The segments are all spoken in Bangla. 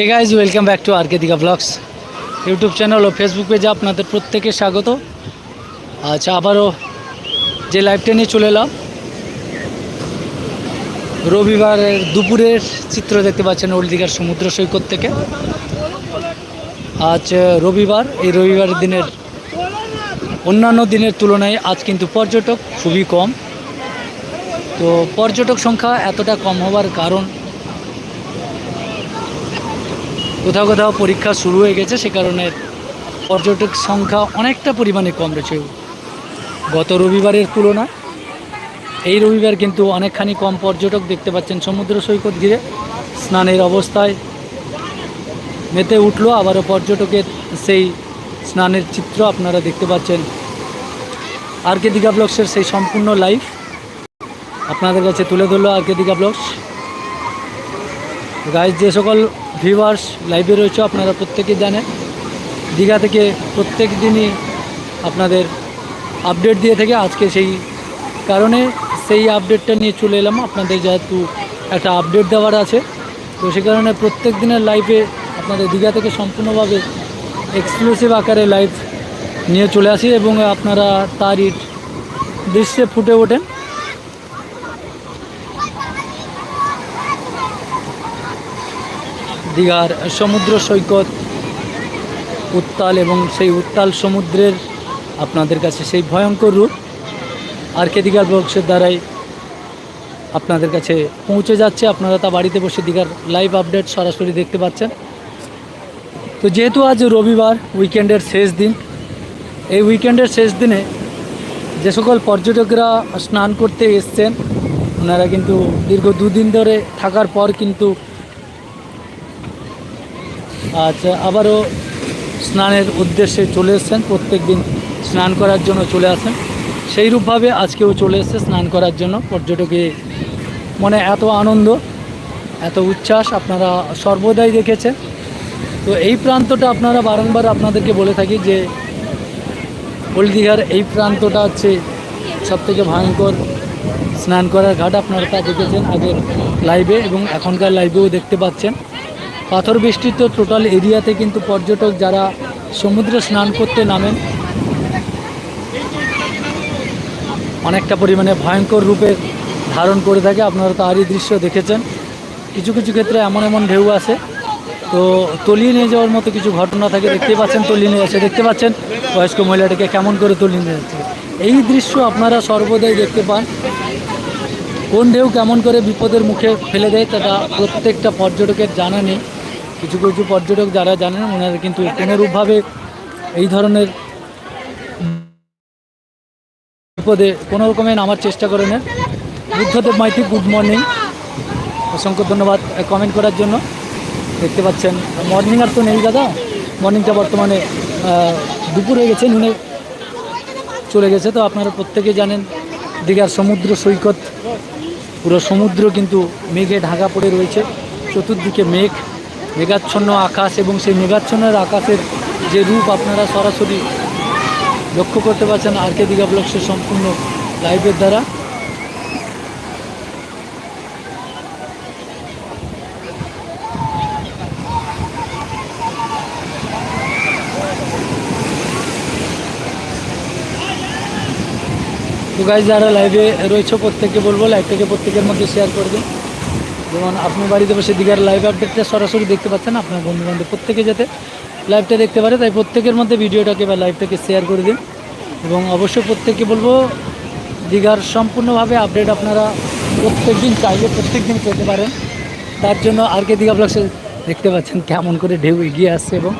Hey guys welcome back to RK Digha blogs YouTube channel O Facebook পেজে আপনাদের প্রত্যেকে স্বাগত। আচ্ছা আবারও যে লাইভটা নিয়ে চলে এলাম, রবিবারের দুপুরের চিত্র দেখতে পাচ্ছেন ওল্ড দীঘার সমুদ্র সৈকত থেকে। আজ রবিবার, এই রবিবার দিনের অন্যান্য দিনের তুলনায় আজ কিন্তু পর্যটক খুবই কম। তো পর্যটক সংখ্যা এতটা কম হওয়ার কারণ কোথাও কোথাও পরীক্ষা শুরু হয়ে গেছে, সে কারণে পর্যটক সংখ্যা অনেকটা পরিমাণে কম রয়েছে গত রবিবারের তুলনায়। এই রবিবার কিন্তু অনেকখানি কম পর্যটক দেখতে পাচ্ছেন সমুদ্র সৈকত ঘিরে। স্নানের অবস্থায় মেতে উঠল, আবারও পর্যটকের সেই স্নানের চিত্র আপনারা দেখতে পাচ্ছেন। আর কে দীঘা ব্লগসের সেই সম্পূর্ণ লাইফ আপনাদের কাছে তুলে ধরলো R K Digha blogs. Guys, যে সকল ভিউয়ার্স লাইভে রয়েছে আপনারা প্রত্যেকেই জানেন। দীঘা থেকে প্রত্যেক দিনই আপনাদের আপডেট দিয়ে থাকে আজকে সেই কারণে সেই আপডেটটা নিয়ে চলে এলাম। আপনাদের যেহেতু একটা আপডেট দেওয়ার আছে, তো সে কারণে প্রত্যেক দিনের লাইভে আপনাদের দীঘা থেকে সম্পূর্ণভাবে এক্সক্লুসিভ আকারে লাইভ নিয়ে চলে আসি এবং আপনারা তারই দৃশ্যে ফুটে ওঠেন। দীঘার সমুদ্র সৈকত, উত্তাল এবং সেই উত্তাল সমুদ্রের আপনাদের কাছে সেই ভয়ঙ্কর রূপ। আর কে দীঘার বক্সের দ্বারাই আপনাদের কাছে পৌঁছে যাচ্ছে। আপনারা তা বাড়িতে বসে দীঘার লাইভ আপডেট সরাসরি দেখতে পাচ্ছেন। তো যেহেতু আজ রবিবার, উইকেন্ডের শেষ দিন, এই উইকেন্ডের শেষ দিনে যে সকল পর্যটকরা স্নান করতে এসছেন, ওনারা কিন্তু দীর্ঘ দুদিন ধরে থাকার পর কিন্তু আচ্ছা আবারও স্নানের উদ্দেশ্যে চলে এসেছেন প্রত্যেক দিন স্নান করার জন্য চলে আসেন। সেই রূপভাবে আজকেও চলে এসেছে স্নান করার জন্য। পর্যটকে মনে এত আনন্দ, এত উচ্ছ্বাস আপনারা সর্বদাই দেখেছেন। তো এই প্রান্তটা আপনারা বারংবার আপনাদেরকে বলে থাকি যে, হলদিঘার এই প্রান্তটা হচ্ছে সবথেকে ভয়ঙ্কর স্নান করার ঘাট। আপনারা তা দেখেছেন আগের লাইভে এবং এখনকার লাইভেও দেখতে পাচ্ছেন। পাথর বেষ্টিত টোটাল এরিয়াতে কিন্তু পর্যটক যারা সমুদ্রে স্নান করতে নামেন, অনেকটা পরিমাণে ভয়ঙ্কর রূপে ধারণ করে থাকে। আপনারা তারই দৃশ্য দেখেছেন। কিছু কিছু ক্ষেত্রে এমন এমন ঢেউ আছে। তো তলিয়ে নিয়ে যাওয়ার মতো কিছু ঘটনা থাকে, দেখতে পাচ্ছেন তলিয়ে নিয়ে যাচ্ছে দেখতে পাচ্ছেন বয়স্ক মহিলাটাকে কেমন করে তলিয়ে নিয়ে যাচ্ছে। এই দৃশ্য আপনারা সর্বদাই দেখতে পান। কোন ঢেউ কেমন করে বিপদের মুখে ফেলে দেয়, সেটা প্রত্যেকটা পর্যটকের জানা নেই। কিছু কিছু পর্যটক যারা জানেন ওনারা কিন্তু কোনোরূপভাবে এই ধরনের বিপদে কোনো রকমে নামার চেষ্টা করে নেন বুদ্ধদেব মাইতি গুড মর্নিং অসংখ্য ধন্যবাদ কমেন্ট করার জন্য। দেখতে পাচ্ছেন মর্নিং আর তো নেই দাদা। মর্নিংটা বর্তমানে দুপুর হয়ে গেছে, নুনে চলে গেছে। তো আপনারা প্রত্যেকে জানেন, দীঘার সমুদ্র সৈকত, পুরো সমুদ্র কিন্তু মেঘে ঢাকা পড়ে রয়েছে। চতুর্দিকে মেঘ। মেঘাচ্ছন্ন আকাশ এবং সেই মেঘাচ্ছন্নের আকাশের যে রূপ আপনারা সরাসরি লক্ষ্য করতে পারছেন আর কে দীঘা সম্পূর্ণ লাইভের দ্বারা। তো গাইজ যারা লাইভে রয়েছে প্রত্যেককে বলব লাইভটাকে প্রত্যেকের মধ্যে শেয়ার করে দিন। যেমন আপনি বাড়িতে বসে দীঘার লাইভ আপডেটটা সরাসরি দেখতে পাচ্ছেন, আপনার বন্ধু বান্ধব প্রত্যেকে যাতে লাইভটা দেখতে পারে, তাই প্রত্যেকের মধ্যে ভিডিওটাকে বা লাইভটাকে শেয়ার করে দিন। এবং অবশ্যই প্রত্যেককে বলব, দীঘার সম্পূর্ণভাবে আপডেট আপনারা প্রত্যেক দিন চাইলে প্রত্যেক দিন পেতে পারেন। তার জন্য আর কে দীঘা ব্লগসে দেখতে পাচ্ছেন, কেমন করে ঢেউ এগিয়ে আসছে এবং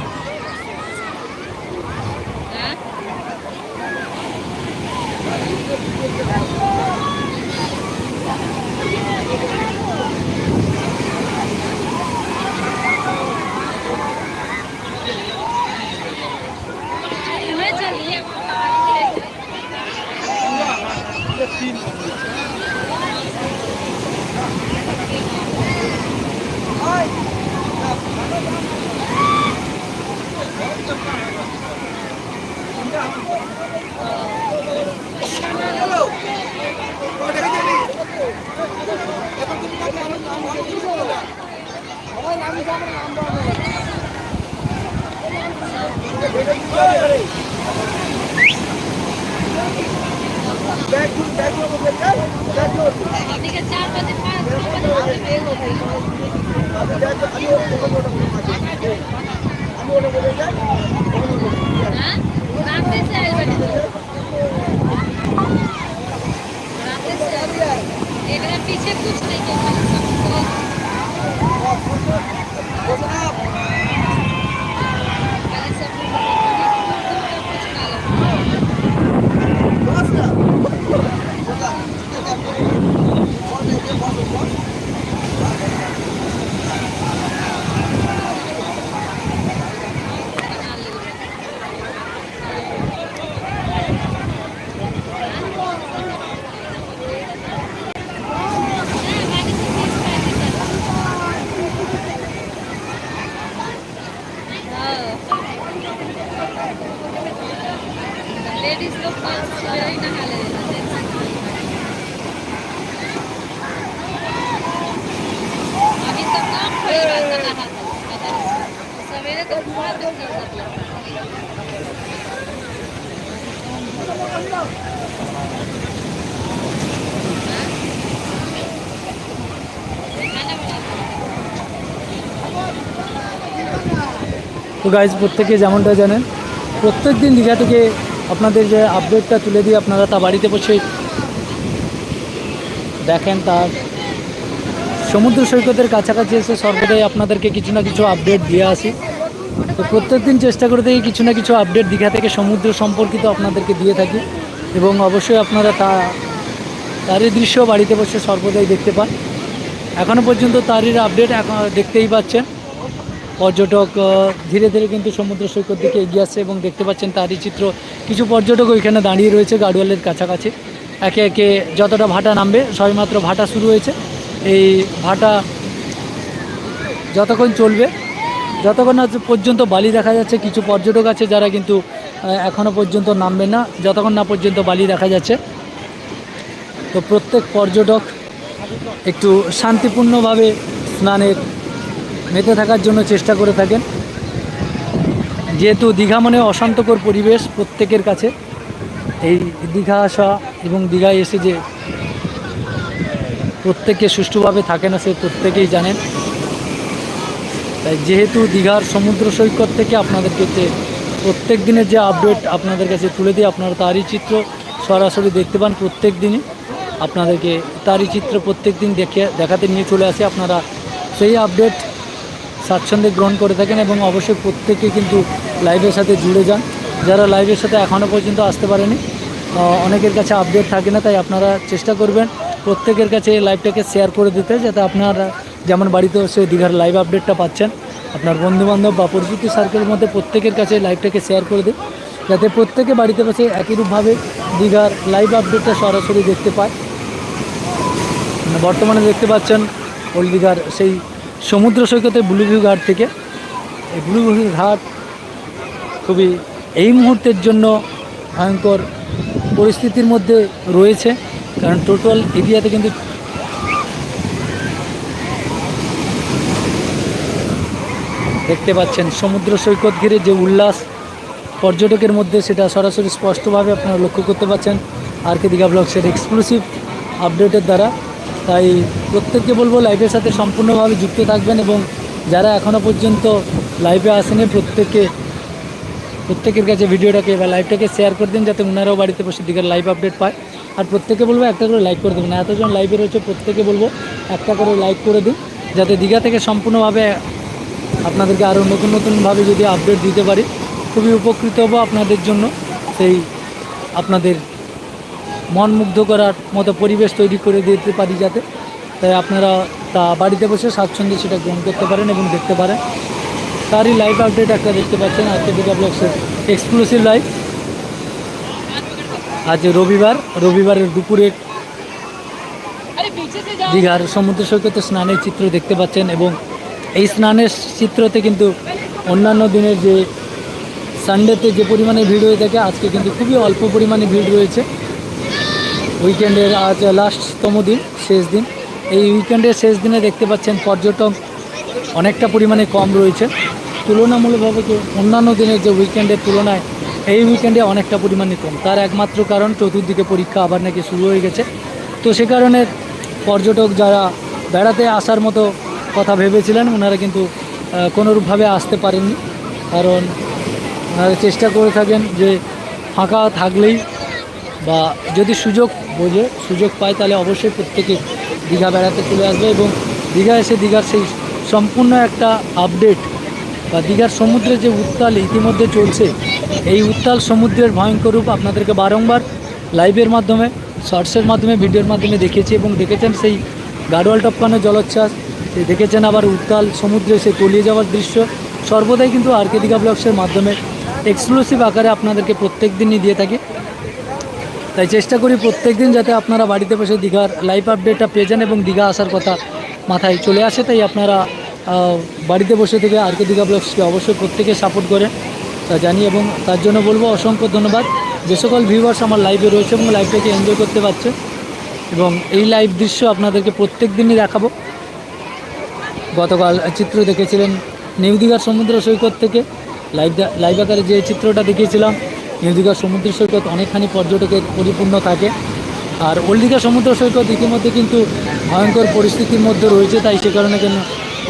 তো গাইজ প্রত্যেকে যেমনটা জানেন, প্রত্যেক দিন দীঘা থেকে আপনাদের যে আপডেটটা তুলে দিয়ে আপনারা তা বাড়িতে বসে দেখেন তার। সমুদ্র সৈকতের কাছাকাছি এসে সর্বদাই আপনাদেরকে কিছু না কিছু আপডেট দিয়ে আসি। তো প্রত্যেক দিন চেষ্টা করে থাকি কিছু না কিছু আপডেট দীঘা থেকে সমুদ্র সম্পর্কিত আপনাদেরকে দিয়ে থাকি। এবং অবশ্যই আপনারা তা, তারই দৃশ্য বাড়িতে বসে সর্বদাই দেখতে পান। এখনও পর্যন্ত তারই আপডেট এখন দেখতেই পাচ্ছেন। পর্যটক ধীরে ধীরে কিন্তু সমুদ্র সৈকত দিকে এগিয়ে আসছে এবং দেখতে পাচ্ছেন তারই চিত্র। কিছু পর্যটক ওইখানে দাঁড়িয়ে রয়েছে গার্ডওয়ালের কাছাকাছি। একে একে যতটা ভাটা নামবে, সবেমাত্র ভাটা শুরু হয়েছে। এই ভাটা যতক্ষণ চলবে, যতক্ষণ পর্যন্ত বালি দেখা যাচ্ছে, কিছু পর্যটক আছে যারা কিন্তু আহ, এখনও পর্যন্ত নামবে না যতক্ষণ না পর্যন্ত বালি দেখা যাচ্ছে। তো প্রত্যেক পর্যটক একটু শান্তিপূর্ণভাবে স্নানের মেতে থাকার জন্য চেষ্টা করে থাকেন। যেহেতু দীঘা মানে অশান্তকর পরিবেশ প্রত্যেকের কাছে এই দীঘা আসা এবং দীঘায় এসে যে প্রত্যেকে সুষ্ঠুভাবে থাকে না সে প্রত্যেকেই জানেন। তাই যেহেতু দীঘার সমুদ্র সৈকত থেকে আপনাদেরকে প্রত্যেক দিনের যে আপডেট আপনাদের কাছে তুলে দিয়ে আপনারা তারই চিত্র সরাসরি দেখতে পান প্রত্যেক দিনই। আপনাদেরকে তারই চিত্র প্রত্যেক দিন দেখে, দেখাতে নিয়ে চলে আসে। আপনারা সেই আপডেট স্বাচ্ছন্দ্যে গ্রহণ করে থাকেন এবং অবশ্যই প্রত্যেকে কিন্তু লাইভের সাথে জুড়ে যান। যারা লাইভের সাথে এখনও পর্যন্ত আসতে পারেনি অনেকের কাছে আপডেট থাকে না, তাই আপনারা চেষ্টা করবেন প্রত্যেকের কাছে এই লাইভটাকে শেয়ার করে দিতে, যাতে আপনারা যেমন বাড়িতে বসে দীঘার লাইভ আপডেটটা পাচ্ছেন আপনার বন্ধুবান্ধব বা পরিচিত সার্কেলের মধ্যে প্রত্যেকের কাছে লাইভটাকে শেয়ার করে দিন, যাতে প্রত্যেকে বাড়িতে বসে একইরূপভাবে দীঘার লাইভ আপডেটটা সরাসরি দেখতে পায়। মানে বর্তমানে দেখতে পাচ্ছেন ওল্ড দীঘার সেই সমুদ্র সৈকতে ব্লুভিউ ঘাট থেকে। এই ব্লুভিউ ঘাট খুবই এই মুহূর্তের জন্য ভয়ঙ্কর পরিস্থিতির মধ্যে রয়েছে, কারণ টোটাল এরিয়াতে কিন্তু দেখতে পাচ্ছেন সমুদ্র সৈকত ঘিরে যে উল্লাস পর্যটকের মধ্যে, সেটা সরাসরি স্পষ্টভাবে আপনারা লক্ষ্য করতে পাচ্ছেন। আর কে দীঘা ব্লগসের এক্সক্লুসিভ আপডেটের দ্বারা। তাই প্রত্যেককে বলব লাইভের সাথে সম্পূর্ণভাবে যুক্ত থাকবেন এবং যারা এখনও পর্যন্ত লাইভে আসেনি, প্রত্যেককে, প্রত্যেকের কাছে ভিডিওটাকে বা লাইভটাকে শেয়ার করে দিন, যাতে ওনারাও বাড়িতে বসে দিঘার লাইভ আপডেট পায়। আর প্রত্যেকে বলব একটা করে লাইক করে দেবেন। এতজন লাইভে রয়েছে প্রত্যেকে বলব একটা করে লাইক করে দিন, যাতে দীঘা থেকে সম্পূর্ণভাবে আপনাদেরকে আরও নতুন নতুনভাবে যদি আপডেট দিতে পারি খুবই উপকৃত হব আপনাদের জন্য। সেই আপনাদের মন মুগ্ধ করার মতো পরিবেশ তৈরি করে দিতে পারি যাতে। তাই আপনারা তা বাড়িতে বসে স্বাচ্ছন্দ্যে সেটা গ্রহণ করতে পারেন এবং দেখতে পারেন। তারই লাইভ আপডেট একটা দেখতে পাচ্ছেন আজকে দুটা ব্লগসের এক্সক্লুসিভ লাইভ আজ রবিবার রবিবারের দুপুরের দীঘার সমুদ্র সৈকতে স্নানের চিত্র দেখতে পাচ্ছেন এবং এই স্নানের চিত্রতে কিন্তু অন্যান্য দিনের যে সানডেতে যে পরিমাণে ভিড় হয়ে থাকে, আজকে কিন্তু খুবই অল্প পরিমাণে ভিড় রয়েছে। উইকেন্ডের আজ লাস্টতম দিন, শেষ দিন। এই উইকেন্ডের শেষ দিনে দেখতে পাচ্ছেন পর্যটক অনেকটা পরিমাণে কম রয়েছে। তুলনামূলকভাবে অন্যান্য দিনের যে উইকেন্ডের তুলনায়, এই উইকেন্ডে অনেকটা পরিমাণে কম। তার একমাত্র কারণ চতুর্দিকে পরীক্ষা আবার নাকি শুরু হয়ে গেছে। তো সে কারণে পর্যটক যারা বেড়াতে আসার মতো কথা ভেবেছিলেন ওনারা কিন্তু কোনোরূপভাবে আসতে পারেননি। কারণ ওনারা চেষ্টা করে থাকেন যে ফাঁকা থাকলেই বা যদি সুযোগ বোঝে, সুযোগ পায়, তাহলে অবশ্যই প্রত্যেকে দীঘা বেড়াতে চলে আসবে এবং দীঘা এসে দীঘার সেই সম্পূর্ণ একটা আপডেট বা দীঘার সমুদ্রে যে উত্তাল ইতিমধ্যে চলছে, এই উত্তাল সমুদ্রের ভয়ঙ্কর রূপ আপনাদেরকে বারংবার লাইভের মাধ্যমে শর্টসের মাধ্যমে ভিডিওর মাধ্যমে দেখিয়েছি এবং দেখেছেন সেই গাডোয়াল টপকানো জলোচ্ছ্বাস। দেখেছেন আবার উত্তাল সমুদ্রে সে তলিয়ে যাওয়ার দৃশ্য। সর্বদাই কিন্তু আর কে দীঘা ব্লগসের মাধ্যমে এক্সক্লুসিভ আকারে আপনাদেরকে প্রত্যেক দিনই দিয়ে থাকি। তাই চেষ্টা করি প্রত্যেক দিন যাতে আপনারা বাড়িতে বসে দীঘার লাইভ আপডেটটা পেয়ে যান এবং দীঘা আসার কথা মাথায় চলে আসে। তাই আপনারা বাড়িতে বসে থেকে আর কে দীঘা ব্লগসকে অবশ্যই প্রত্যেকে সাপোর্ট করেন, তা জানি এবং তার জন্য বলব অসংখ্য ধন্যবাদ। যে সকল ভিউয়ার্স আমার লাইভে রয়েছে এবং লাইভটাকে এনজয় করতে পারছে এবং এই লাইভ দৃশ্য আপনাদেরকে প্রত্যেক দিনই দেখাবো। গতকাল চিত্র দেখেছিলেন নিউ দীঘার সমুদ্র সৈকত থেকে। লাইভ লাইভ আকারে যে চিত্রটা দেখিয়েছিলাম নিউ দীঘার সমুদ্র সৈকত অনেকখানি পর্যটকের পরিপূর্ণ থাকে। আর ওল্ড সমুদ্র সৈকত ইতিমধ্যে কিন্তু ভয়ঙ্কর পরিস্থিতির মধ্যে রয়েছে, তাই সে কারণে কেন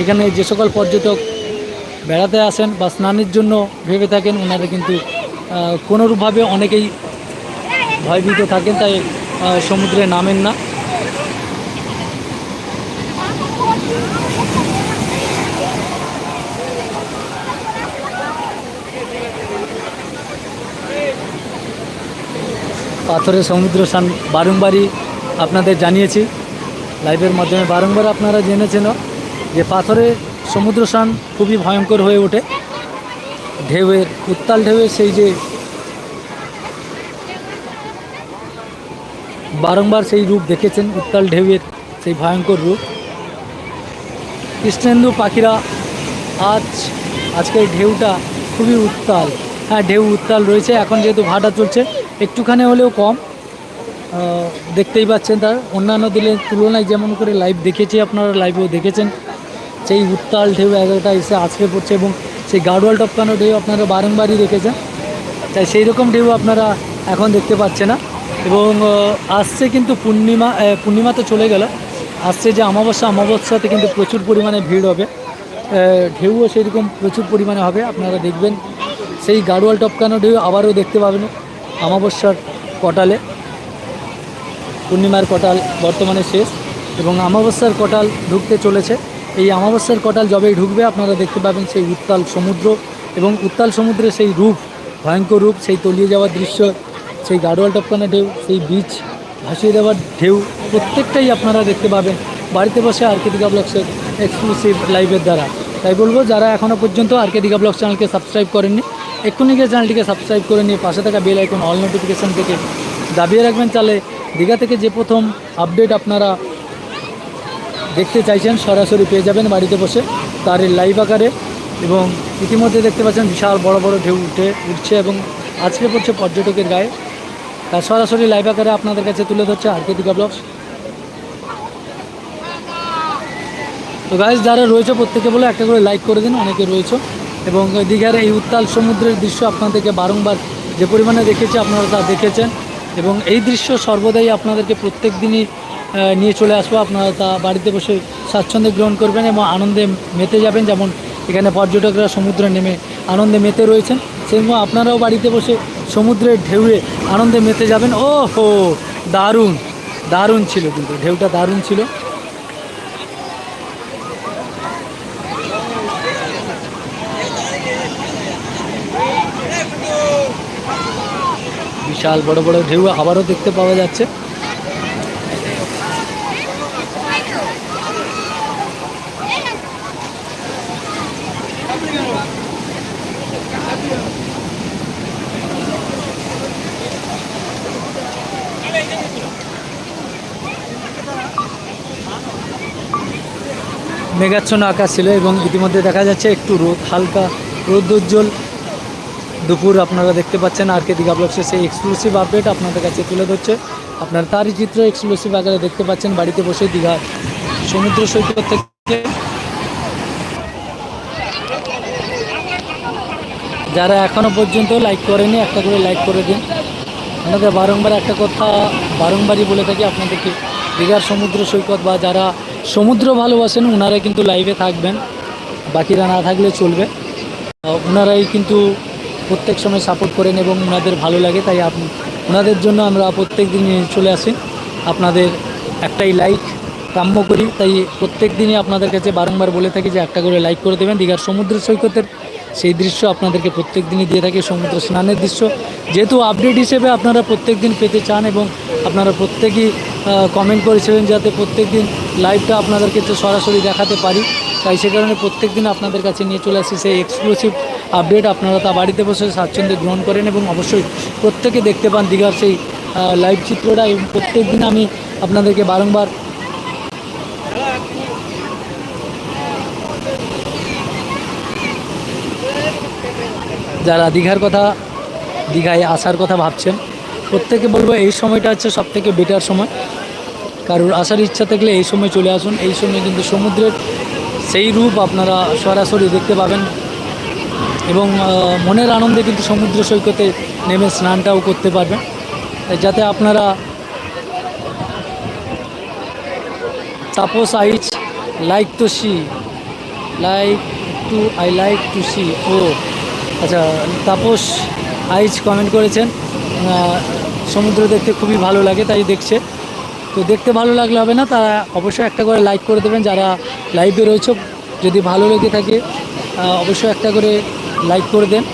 এখানে যে সকল পর্যটক বেড়াতে আসেন বা স্নানের জন্য ভেবে থাকেন ওনারা কিন্তু কোনোরূপভাবে অনেকেই ভয়ভীত থাকেন, তাই সমুদ্রে নামেন না। পাথরের সমুদ্র স্নান বারংবারই আপনাদের জানিয়েছি। লাইভের মাধ্যমে বারংবার আপনারা জেনেছেন যে পাথরের সমুদ্র স্নান খুবই ভয়ঙ্কর হয়ে ওঠে। ঢেউয়ের, উত্তাল ঢেউয়ের সেই যে বারংবার সেই রূপ দেখেছেন, উত্তাল ঢেউয়ের সেই ভয়ঙ্কর রূপ। কৃষ্ণেন্দু পাখিরা আজ, আজকের ঢেউটা খুবই উত্তাল। হ্যাঁ ঢেউ উত্তাল রয়েছে, এখন যেহেতু ভাটা চলছে একটুখানি হলেও কম। দেখতেই পাচ্ছেন তার। অন্যান্য দিনের তুলনায় যেমন করে লাইভ দেখেছি, আপনারা লাইভেও দেখেছেন। সেই উত্তাল ঢেউ এগারোটা এসে আছড়ে পড়ছে এবং সেই গার্ডওয়াল টপকানো ঢেউ আপনারা বারংবারই দেখেছেন। তাই সেই রকম ঢেউ আপনারা এখন দেখতে পাচ্ছে না। এবং আসছে কিন্তু পূর্ণিমা পূর্ণিমা তো চলে গেল। আসছে যে অমাবস্যা, অমাবস্যাতে কিন্তু প্রচুর পরিমাণে ভিড় হবে। ঢেউও সেরকম প্রচুর পরিমাণে হবে, আপনারা দেখবেন। সেই গাড়োয়াল টপকানো ঢেউ আবারও দেখতে পাবেন। অমাবস্যার কটালে, পূর্ণিমার কটাল বর্তমানে শেষ এবং অমাবস্যার কটাল ঢুকতে চলেছে। এই অমাবস্যার কটাল যবেই ঢুকবে আপনারা দেখতে পাবেন সেই উত্তাল সমুদ্র এবং উত্তাল সমুদ্রে সেই রূপ, ভয়ঙ্কর রূপ, সেই তলিয়ে যাওয়ার দৃশ্য, সেই গাড়োয়াল টপকানা ঢেউ, সেই বীচ ভাসিয়ে দেওয়ার ঢেউ, প্রত্যেকটাই আপনারা দেখতে পাবেন। বাড়িতে বসে আর্কেদিকা ব্লগসের এক্সক্লুসিভ লাইভের দ্বারা। তাই বলব, যারা এখনও পর্যন্ত আর্কেদিকা ব্লগ চ্যানেলকে সাবস্ক্রাইব করেননি এক্ষুনি গিয়ে চ্যানেলটিকে সাবস্ক্রাইব করে নিয়ে পাশে থাকা বেল আইকন অল নোটিফিকেশান থেকে দাবিয়ে রাখবেন। তাহলে দীঘা থেকে যে প্রথম আপডেট আপনারা দেখতে চাইছেন, সরাসরি পেয়ে যাবেন বাড়িতে বসে তার লাইভ আকারে। এবং ইতিমধ্যে দেখতে পাচ্ছেন বিশাল বড় বড় ঢেউ উঠে উঠছে এবং আজকে পড়ছে পর্যটকের গায়ে। তার সরাসরি লাইভ আকারে আপনাদের কাছে তুলে ধরছে আর কে দীঘা ব্লগস তো গাইজ যারা রয়েছে প্রত্যেকে বলে একটা করে লাইক করে দিন, অনেকে রয়েছে। এবং দীঘার এই উত্তাল সমুদ্রের দৃশ্য আপনাদেরকে বারংবার যে পরিমাণে দেখেছি, আপনারা তা দেখেছেন। এবং এই দৃশ্য সর্বদাই আপনাদেরকে প্রত্যেক দিনই নিয়ে চলে আসব। আপনারা তা বাড়িতে বসে স্বাচ্ছন্দ্যে গ্রহণ করবেন এবং আনন্দে মেতে যাবেন। যেমন এখানে পর্যটকরা সমুদ্রে নেমে আনন্দে মেতে রয়েছেন সেরকম আপনারাও বাড়িতে বসে সমুদ্রের ঢেউয়ে আনন্দে মেতে যাবেন। ও হো দারুণ দারুণ ছিল কিন্তু, ঢেউটা দারুণ ছিল। বিশাল বড় বড় ঢেউ আবারও দেখতে পাওয়া যাচ্ছে। মেঘাচ্ছন্ন আকাশ ছিল এবং ইতিমধ্যে দেখা যাচ্ছে একটু রোদ, হালকা রৌদ্রোজ্জ্বল দুপুর আপনারা দেখতে পাচ্ছেন আর কে দীঘা ব্লগসের সেই এক্সক্লুসিভ আপডেট আপনাদের কাছে তুলে ধরছে। আপনার তারই চিত্র এক্সক্লুসিভ আকারে দেখতে পাচ্ছেন, বাড়িতে বসে দীঘার সমুদ্র সৈকত থেকে। যারা এখনও পর্যন্ত লাইক করেনি, একটা করে লাইক করে দিন। আপনাদের বারংবার একটা কথা বারংবারই বলে থাকি আপনাদেরকে, দীঘার সমুদ্র সৈকত বা যারা সমুদ্র ভালোবাসেন ওনারা কিন্তু লাইভে থাকবেন। বাকিরা না থাকলে চলবে। ওনারাই কিন্তু প্রত্যেক সময় সাপোর্ট করেন এবং ওনাদের ভালো লাগে, তাই ওনাদের জন্য আমরা প্রত্যেক দিন চলে আসি। আপনাদের একটাই লাইক কাম্য করি। তাই প্রত্যেক দিনই আপনাদের কাছে বারংবার বলে থাকি যে একটা করে লাইক করে দেবেন। দীঘার সমুদ্র সৈকতের সেই দৃশ্য আপনাদেরকে প্রত্যেক দিনই দিয়ে থাকি, সমুদ্র স্নানের দৃশ্য। যেহেতু আপডেট হিসেবে আপনারা প্রত্যেক দিন পেতে চান এবং আপনারা প্রত্যেকেই কমেন্ট করেছিলেন যাতে প্রত্যেক দিন লাইভটা আপনাদেরকে সরাসরি দেখাতে পারি। তাই সে কারণে প্রত্যেক দিন আপনাদের কাছে নিয়ে চলে আসি সেই এক্সক্লুসিভ আপডেট, আপনারা তা বাড়িতে বসে স্বাচ্ছন্দ্যে গ্রহণ করেন এবং অবশ্যই প্রত্যেকে দেখতে পান দীঘার সেই লাইভ চিত্রটা এবং প্রত্যেক দিন আমি আপনাদেরকে বারংবার যারা দীঘার কথা, দীঘায় আসার কথা ভাবছেন, প্রত্যেকে বলব এই সময়টা হচ্ছে সব থেকে বেটার সময়। কারোর আসার ইচ্ছা থাকলে এই সময় চলে আসুন, এই সময় কিন্তু সমুদ্রের সেই রূপ আপনারা সরাসরি দেখতে পাবেন। এবং মনের আনন্দে কিন্তু সমুদ্র সৈকতে নেমে স্নানটাও করতে পারবেন। যাতে আপনারা Tapas Aich like to see like to I like to see ও। আচ্ছা তাপস আইচ কমেন্ট করেছেন। সমুদ্র দেখতে খুবই ভালো লাগে, তাই দেখছে। তো দেখতে ভালো লাগলে হবে না, তারা অবশ্যই একটা করে লাইক করে দেবেন। যারা লাইভে রয়েছে, যদি ভালো লেগে থাকে অবশ্যই একটা করে লাইক করে দেন।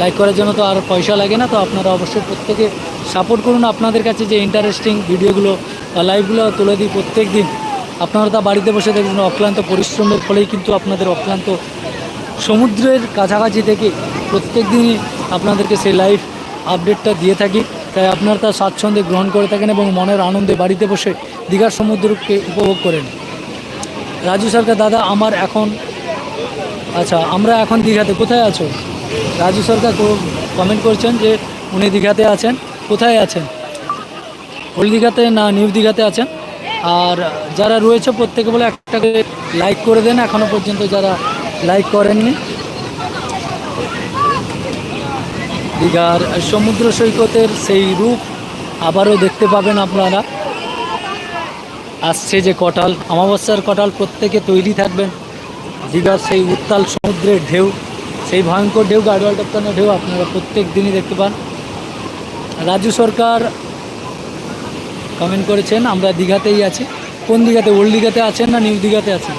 লাইক করার জন্য তো আর পয়সা লাগে না, তো আপনারা অবশ্যই প্রত্যেকে সাপোর্ট করুন। আপনাদের কাছে যে ইন্টারেস্টিং ভিডিওগুলো বা লাইভগুলো তুলে দিই প্রত্যেক দিন আপনারা তা বাড়িতে বসে দেখবেন। অক্লান্ত পরিশ্রমের ফলেই কিন্তু আপনাদের অক্লান্ত সমুদ্রের কাছাকাছি থেকে প্রত্যেক দিনই আপনাদেরকে সেই লাইভ আপডেটটা দিয়ে থাকি। তাই আপনারা তা স্বাচ্ছন্দ্যে গ্রহণ করে থাকেন এবং মনের আনন্দে বাড়িতে বসে দীঘার সমুদ্রকে উপভোগ করেন। রাজু সরকার, দাদা, আমার এখন আচ্ছা আমরা এখন দীঘাতে কোথায় আছো? রাজু সরকার কমেন্ট করছেন যে উনি দীঘাতে আছেন। কোথায় আছেন? ওল্ড দীঘাতে না নিউ দীঘাতে আছেন? আর যারা রয়েছে প্রত্যেকে বলে একটা করে লাইক করে দেন এখনও পর্যন্ত যারা লাইক করেননি। দীঘার সমুদ্র সৈকতের সেই রূপ আবারও দেখতে পাবেন আপনারা। আসছে যে কটাল, অমাবস্যার কটাল প্রত্যেকে তৈরি থাকবেন। দীঘার সেই উত্তাল সমুদ্রের ঢেউ, সেই ভয়ঙ্কর ঢেউ গাড়োয়াল টপকানো ঢেউ আপনারা প্রত্যেক দিনই দেখতে পান। রাজু সরকার কমেন্ট করেছেন, আমরা দীঘাতেই আছি। কোন দীঘাতে? ওল্ড দীঘাতে আছেন না নিউ দীঘাতে আছেন?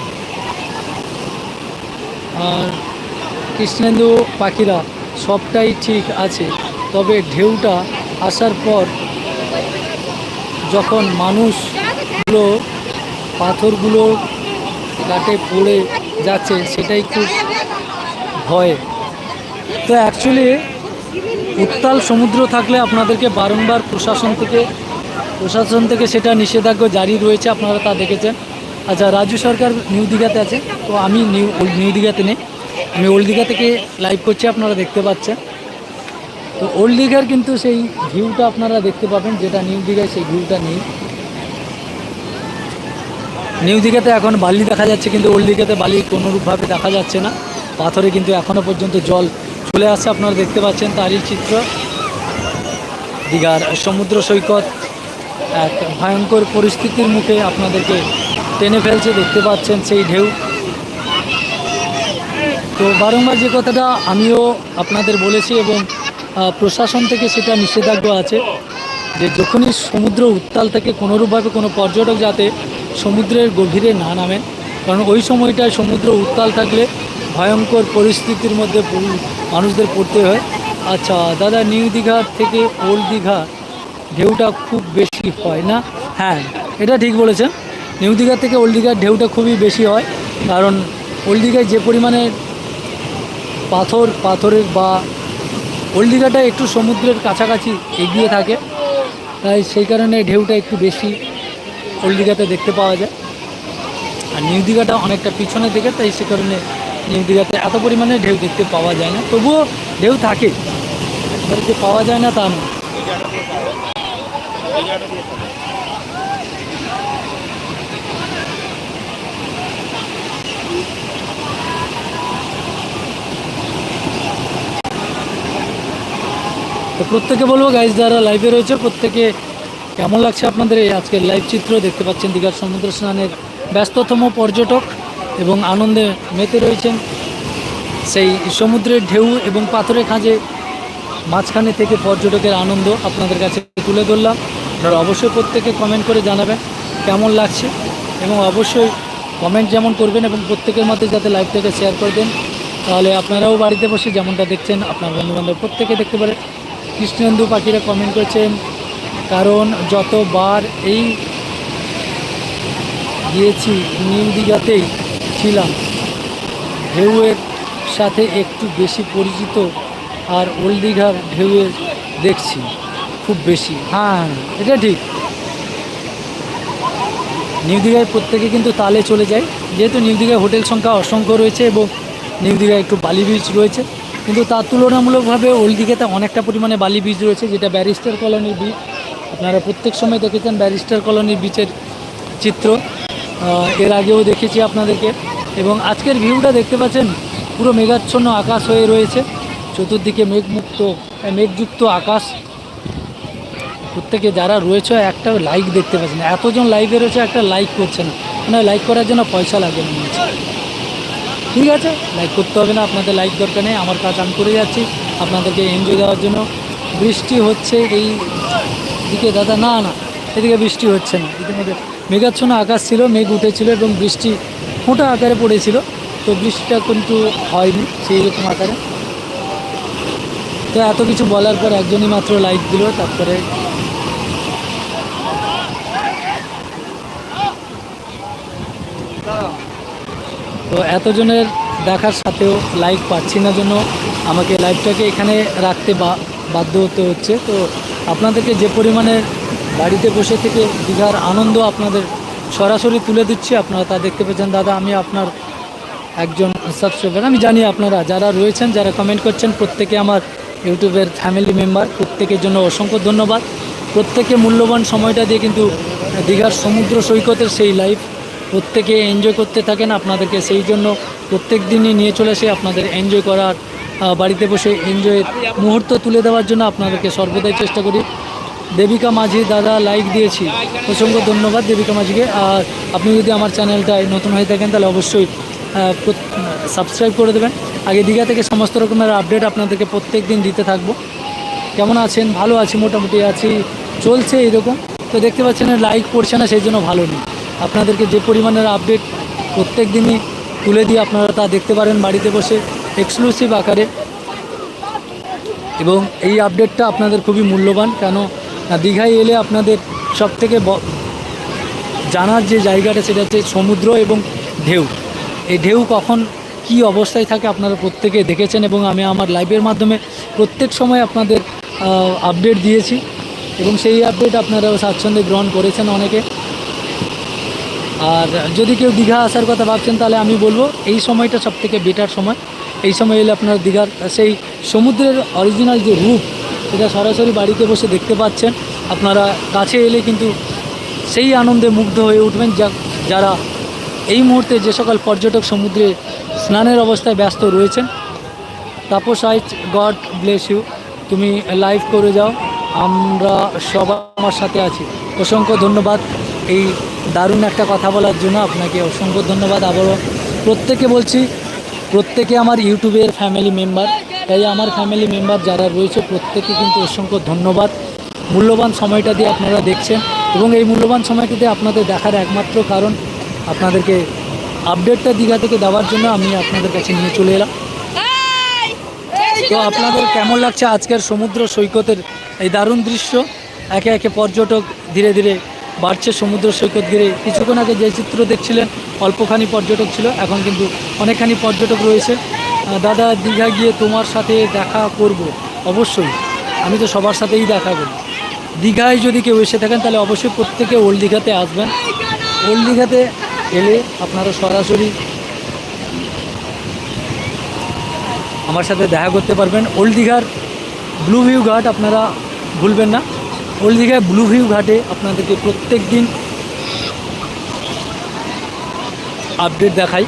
আর কৃষ্ণেন্দু পাখিরা সবটাই ঠিক আছে, তবে ঢেউটা আসার পর যখন মানুষগুলো পাথরগুলো কাটে পড়ে যাচ্ছে, সেটাই খুব ভয়। তো অ্যাকচুয়ালি উত্তাল সমুদ্র থাকলে আপনাদেরকে বারংবার প্রশাসন থেকে প্রশাসন থেকে সেটা নিষেধাজ্ঞা জারি রয়েছে, আপনারা তা দেখেছেন। আচ্ছা রাজ্য সরকার নিউ দীঘাতে আছে, তো আমি নিউ নিউ দীঘাতে নেই। আমি ওল্ড দীঘা থেকে লাইভ করছি, আপনারা দেখতে পাচ্ছেন। তো ওল্ড দীঘার কিন্তু সেই ভিউটা আপনারা দেখতে পাবেন, যেটা নিউ দীঘায় সেই ভিউটা নেই। নিউ দীঘাতে এখন বালি দেখা যাচ্ছে, কিন্তু ওল্ড দীঘাতে বালি কোনোরূপভাবে দেখা যাচ্ছে না। পাথরে কিন্তু এখনও পর্যন্ত জল চলে আসছে আপনারা দেখতে পাচ্ছেন তারই চিত্র। দীঘার সমুদ্র সৈকত, এক ভয়ঙ্কর পরিস্থিতির মুখে আপনাদেরকে টেনে ফেলছে, দেখতে পাচ্ছেন সেই ঢেউ। তো বারংবার যে কথাটা আমিও আপনাদের বলেছি এবং প্রশাসন থেকে সেটা নিষেধাজ্ঞা আছে যে যখনই সমুদ্র উত্তাল থেকে কোনোরূপভাবে কোনো পর্যটক যাতে সমুদ্রের গভীরে না নামেন, কারণ ওই সময়টায় সমুদ্র উত্তাল থাকলে ভয়ঙ্কর পরিস্থিতির মধ্যে মানুষদের পড়তে হয়। আচ্ছা দাদা, নিউ দীঘার থেকে ওল্ড দীঘা ঢেউটা খুব বেশি হয় না? হ্যাঁ এটা ঠিক বলেছেন। নিউ দীঘা থেকে ওল্ড দীঘার ঢেউটা খুবই বেশি হয়, কারণ ওল্ড দীঘায় যে পরিমাণে পাথর, পাথরের বা ওল্ড দীঘাটা একটু সমুদ্রের কাছাকাছি এগিয়ে থাকে, তাই সেই কারণে ঢেউটা একটু বেশি ওল্ড দীঘাতে দেখতে পাওয়া যায়। আর নিউ দীঘাটা অনেকটা পিছনের দিকে, তাই সে কারণে নিউ দীঘাতে এত পরিমাণে ঢেউ দেখতে পাওয়া যায় না। তবুও ঢেউ থাকে। যে পাওয়া যায় না তা নয়। তো প্রত্যেকে বলব গাইজ যারা লাইভে রয়েছে, প্রত্যেকে কেমন লাগছে আপনাদের এই আজকের লাইভ চিত্র? দেখতে পাচ্ছেন দীঘার সমুদ্র স্নানের ব্যস্ততম পর্যটক এবং আনন্দে মেতে রয়েছেন। সেই সমুদ্রের ঢেউ এবং পাথরের খাঁজে মাঝখানে থেকে পর্যটকের আনন্দ আপনাদের কাছে তুলে ধরলাম। আপনারা অবশ্যই প্রত্যেকে কমেন্ট করে জানাবেন কেমন লাগছে এবং অবশ্যই কমেন্ট যেমন করবেন এবং প্রত্যেকের মধ্যে যাতে লাইভটাকে শেয়ার করবেন তাহলে আপনারাও বাড়িতে বসে যেমনটা দেখছেন, আপনার বন্ধুবান্ধব প্রত্যেকে দেখতে পারে। কৃষ্ণেন্দু পাখিরা কমেন্ট করেছেন কারণ যতবার এই গিয়েছি নিউ দীঘাতেই ছিলাম, ঢেউয়ের সাথে একটু বেশি পরিচিত আর ওল্ড দীঘার ঢেউয়ের দেখছি খুব বেশি। হ্যাঁ এটা ঠিক। নিউ দীঘায় প্রত্যেকে কিন্তু তালে চলে যায়। যেহেতু নিউ দীঘায় হোটেল সংখ্যা অসংখ্য রয়েছে এবং নিউ দীঘায় একটু বালি বীজ রয়েছে, কিন্তু তার তুলনামূলকভাবে ওল্ড দীঘাতে অনেকটা পরিমাণে বালি বীজ রয়েছে, যেটা ব্যারিস্টার কলোনির বিচ আপনারা প্রত্যেক সময় দেখেছেন ব্যারিস্টার কলোনির বিচের চিত্র। এর আগেও দেখেছি আপনাদেরকে। এবং আজকের ভিউটা দেখতে পাচ্ছেন, পুরো মেঘাচ্ছন্ন আকাশ হয়ে রয়েছে। চতুর্দিকে মেঘমুক্ত মেঘযুক্ত আকাশ। প্রত্যেকে যারা রয়েছে, একটা লাইক দেখতে পাচ্ছেন। এতজন লাইভে রয়েছে একটা লাইক করছে না মানে লাইক করার জন্য পয়সা লাগে হচ্ছে। ঠিক আছে? লাইক করতে হবে না, আপনাদের লাইক দরকার নেই। আমার কাজ আমি করে যাচ্ছি। আপনাদেরকে এনজয় দেওয়ার জন্য। বৃষ্টি হচ্ছে এই দিকে দাদা, না না, এদিকে বৃষ্টি হচ্ছে না। ইতিমধ্যে মেঘাচ্ছন্ন আকাশ ছিল, মেঘ উঠেছিল এবং বৃষ্টি ফোঁটা আকারে পড়েছিল, তো বৃষ্টিটা কিন্তু হয়নি সেই রকম আকারে। তো এত কিছু বলার পর একজনই মাত্র লাইক দিল, তারপরে তো এতজনের দেখার সাথেও লাইক পাচ্ছি না জন্য আমাকে লাইভটাকে এখানে রাখতে বা- বাধ্য হতে হচ্ছে। তো আপনাদেরকে যে পরিমাণে বাড়িতে বসে থেকে দীঘার আনন্দ আপনাদের সরাসরি তুলে দিচ্ছি, আপনারা তা দেখতে পেয়েছেন। দাদা, আমি আপনার একজন সাবস্ক্রাইবার আমি জানি আপনারা যারা রয়েছেন, যারা কমেন্ট করছেন, প্রত্যেকে আমার ইউটিউবের ফ্যামিলি মেম্বার প্রত্যেকের জন্য অসংখ্য ধন্যবাদ। প্রত্যেকে মূল্যবান সময়টা দিয়ে কিন্তু দীঘার সমুদ্র সৈকতের সেই লাইভ প্রত্যেকে এনজয় করতে থাকেন। আপনাদেরকে সেই জন্য প্রত্যেক দিনই নিয়ে চলে আসে আপনাদের এনজয় করার বাড়িতে বসে এনজয়ের মুহূর্ত তুলে দেওয়ার জন্য আপনাদেরকে সর্বদাই চেষ্টা করি। দেবিকা মাঝি দাদা লাইক দিয়েছি। অসংখ্য ধন্যবাদ দেবিকা মাঝিকে। আর আপনি যদি আমার চ্যানেলটায় নতুন হয়ে থাকেন, তাহলে অবশ্যই সাবস্ক্রাইব করে দেবেন। আগে দীঘা থেকে সমস্ত রকমের আপডেট আপনাদেরকে প্রত্যেক দিন দিতে থাকব। কেমন আছেন? ভালো আছি, মোটামুটি আছি। চলছে এরকম। তো দেখতে পাচ্ছেন লাইক পড়ছে না, সেই জন্য ভালো নেই। আপনাদেরকে যে পরিমাণের আপডেট প্রত্যেক দিনই তুলে দিয়ে আপনারা তা দেখতে পারেন বাড়িতে বসে। এক্সক্লুসিভ আকারে। এবং এই আপডেটটা আপনাদের খুবই মূল্যবান, কেন দীঘায় এলে আপনাদের সব থেকে জানার যে জায়গাটা, সেটা হচ্ছে সমুদ্র এবং ঢেউ। এই ঢেউ কখন কি অবস্থায় থাকে আপনারা প্রত্যেকে দেখেছেন এবং আমি আমার লাইভের মাধ্যমে প্রত্যেক সময় আপনাদের আপডেট দিয়েছি। এবং সেই আপডেট আপনারাও স্বাচ্ছন্দ্যে গ্রহণ করেছেন অনেকে। আর যদি কেউ দীঘা আসার কথা ভাবছেন, তাহলে আমি বলব, এই সময়টা সব থেকে বেটার সময়। এই সময় এলে আপনারা দীঘার সেই সমুদ্রের অরিজিনাল যে রূপ সেটা সরাসরি বাড়িতে বসে দেখতে পাচ্ছেন। আপনারা কাছে এলে কিন্তু সেই আনন্দে মুগ্ধ হয়ে উঠবেন। যা, যারা এই মুহূর্তে যে সকল পর্যটক সমুদ্রে স্নানের অবস্থায় ব্যস্ত রয়েছেন, Tapas Aich, God bless you. তুমি লাইভ করে যাও। আমরা সবাই আমার সাথে আছি। অসংখ্য ধন্যবাদ। এই দারুণ একটা কথা বলার জন্য আপনাকে অসংখ্য ধন্যবাদ। আবারও প্রত্যেকে বলছি প্রত্যেকে আমার ইউটিউবের ফ্যামিলি মেম্বার তাই আমার ফ্যামিলি মেম্বার যারা রয়েছে প্রত্যেকে কিন্তু অসংখ্য ধন্যবাদ। মূল্যবান সময়টা দিয়ে আপনারা দেখছেন এবং এই মূল্যবান সময়টাতে আপনাদের দেখার একমাত্র কারণ আপনাদেরকে আপডেটটা দীঘা থেকে দেওয়ার জন্য আমি আপনাদের কাছে নিয়ে চলে এলাম। তো আপনাদের কেমন লাগছে আজকের সমুদ্র সৈকতের এই দারুণ দৃশ্য? একে একে পর্যটক ধীরে ধীরে বাড়ছে সমুদ্র সৈকত ঘিরে। কিছুক্ষণ আগে যে চিত্র দেখছিলেন, অল্পখানি পর্যটক ছিল, এখন কিন্তু অনেকখানি পর্যটক রয়েছে। দাদা, দীঘা গিয়ে তোমার সাথে দেখা করব। অবশ্যই। আমি তো সবার সাথেই দেখা করি। দীঘায় যদি কেউ এসে থাকেন, তাহলে অবশ্যই প্রত্যেকে ওল্ড দীঘাতে আসবেন। ওল্ড দীঘাতে এলে আপনারা সরাসরি আমার সাথে দেখা করতে পারবেন। ওল্ড দীঘার ব্লু ভিউ ঘাট আপনারা ভুলবেন না। ওল্ড দীঘায় ব্লু ভিউ ঘাটে আপনাদেরকে প্রত্যেক দিন আপডেট দেখাই।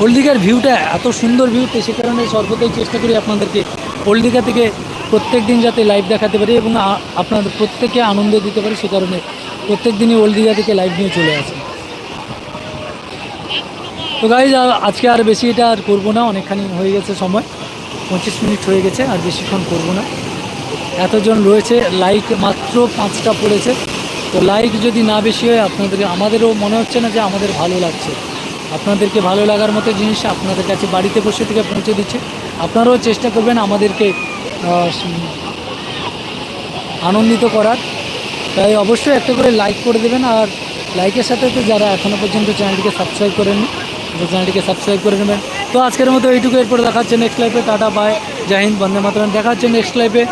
হলদিঘার ভিউটা এত সুন্দর ভিউ তো সে কারণে সর্বদাই চেষ্টা করি আপনাদেরকে হলদিঘা থেকে প্রত্যেক দিন যাতে লাইভ দেখাতে পারি এবং আপনাদের প্রত্যেককে আনন্দ দিতে পারি, সে কারণে প্রত্যেক দিনই ওল্ড দীঘা থেকে লাইভ নিয়ে চলে আসি। তো গাইজ আজকে আর বেশি এটা আর করব না, অনেকখানি হয়ে গেছে সময়, পঁচিশ মিনিট হয়ে গেছে, আর বেশিক্ষণ করব না। এতজন রয়েছে লাইক মাত্র পাঁচটা পড়েছে। তো লাইক যদি না বেশি হয় আপনাদের আমাদেরও মনে হচ্ছে না যে আমাদের ভালো লাগছে। আপনাদেরকে ভালো লাগার মতো জিনিস আপনাদের কাছে বাড়িতে বসে থেকে পৌঁছে দিচ্ছে। আপনারাও চেষ্টা করবেন আমাদেরকে আনন্দিত করার। তাই অবশ্যই একটা করে লাইক করে দেবেন। আর লাইকের সাথে তো যারা এখনও পর্যন্ত চ্যানেলটিকে সাবস্ক্রাইব করেননি, তো চ্যানেলটিকে সাবস্ক্রাইব করে নেবেন। তো আজকের মতো এইটুকু, এরপরে দেখা হচ্ছে নেক্সট লাইফে টাটা বাই জয় হিন্দ, বন্দে মাতরম। দেখা হচ্ছে নেক্সট লাইফে